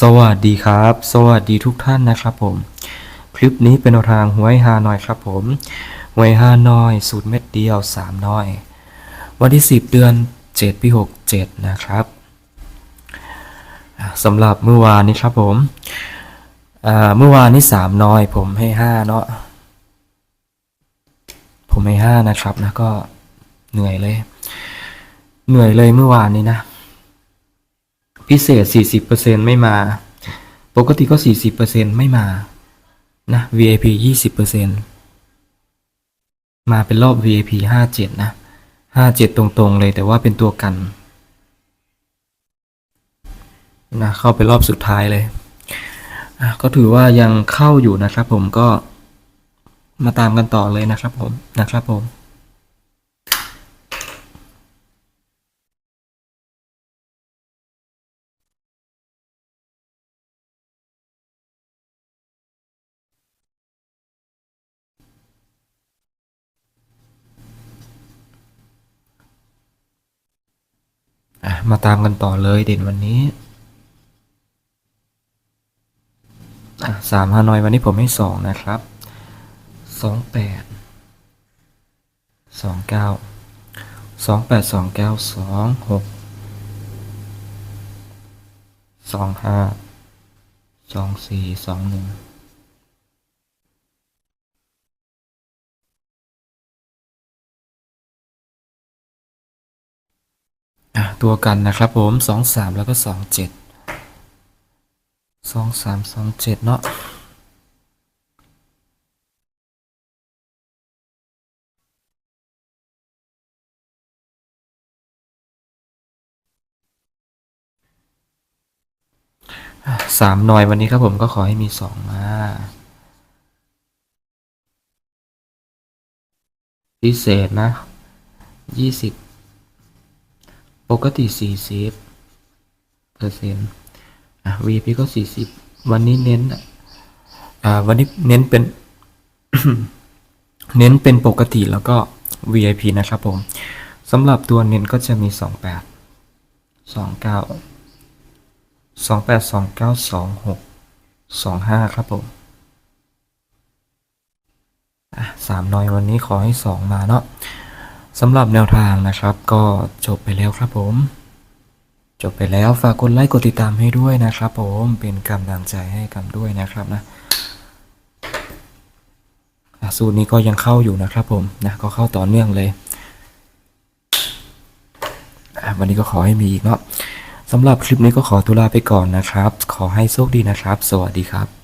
สวัสดีครับ สวัสดีทุกท่านนะครับผม คลิปนี้เป็นทางหวยฮานอยครับผมหวยฮานอย สูตรเม็ดเดียว 3 น้อย วันที่ 10 เดือน 7 ปี 67 นะครับสำหรับเมื่อวานนี้ครับผมเมื่อวานนี้ 3 น้อย ผมให้ 5 เนาะผมให้ 5 นะครับนะก็เหนื่อยเลย เหนื่อยเลยเมื่อวานนี้นะ พิเศษ 40%ไม่มา ปกติก็ 40%ไม่มา นะ VIP 20%มาเป็นรอบ VIP 57 นะ 57 ตรงๆเลยแต่ว่าเป็นตัวกัน นะ เข้าไปรอบสุดท้ายเลย ก็ถือว่ายังเข้าอยู่นะครับผมก็มาตามกันต่อเลยนะครับผมนะครับผม มาตามกันต่อเลยเด่นวันนี้สามฮานอยวันนี้ผมให้สองนะครับสองแปดสองเก้าสองแปดสองเก้าสองหกสองห้าสองสี่สองหนึ่ง ตัวกันนะครับผมสองสามแล้วก็สองเจ็ดสองสามสองเจ็ดเนาะสามหน่อยวันนี้ครับผมก็ขอให้มีสองมาพิเศษนะยี่สิบ ปกติสี่สิบเปอร์เซ็นต์อะ VP ก็สี่สิบวันนี้เน้นอ่าวันนี้เน้นเป็น เน้นเป็นปกติแล้วก็ VIP นะครับผมสำหรับตัวเน้นก็จะมีสองแปดสองเก้าสองแปดสองเก้าสองหกสองห้าครับผมอะสามน่อยวันนี้ขอให้สองมาเนาะ สำหรับแนวทางนะครับ ก็จบไปแล้วครับผม จบไปแล้วฝากกดไลค์กดติดตามให้ด้วยนะครับผมเป็นกำลังใจให้กันด้วยนะครับนะสูตรนี้ก็ยังเข้าอยู่นะครับผมนะก็เข้าต่อเนื่องเลย วันนี้ก็ขอให้มีอีกเนาะสำหรับคลิปนี้ก็ขอตุลาไปก่อนนะครับ ขอให้โชคดีนะครับ สวัสดีครับ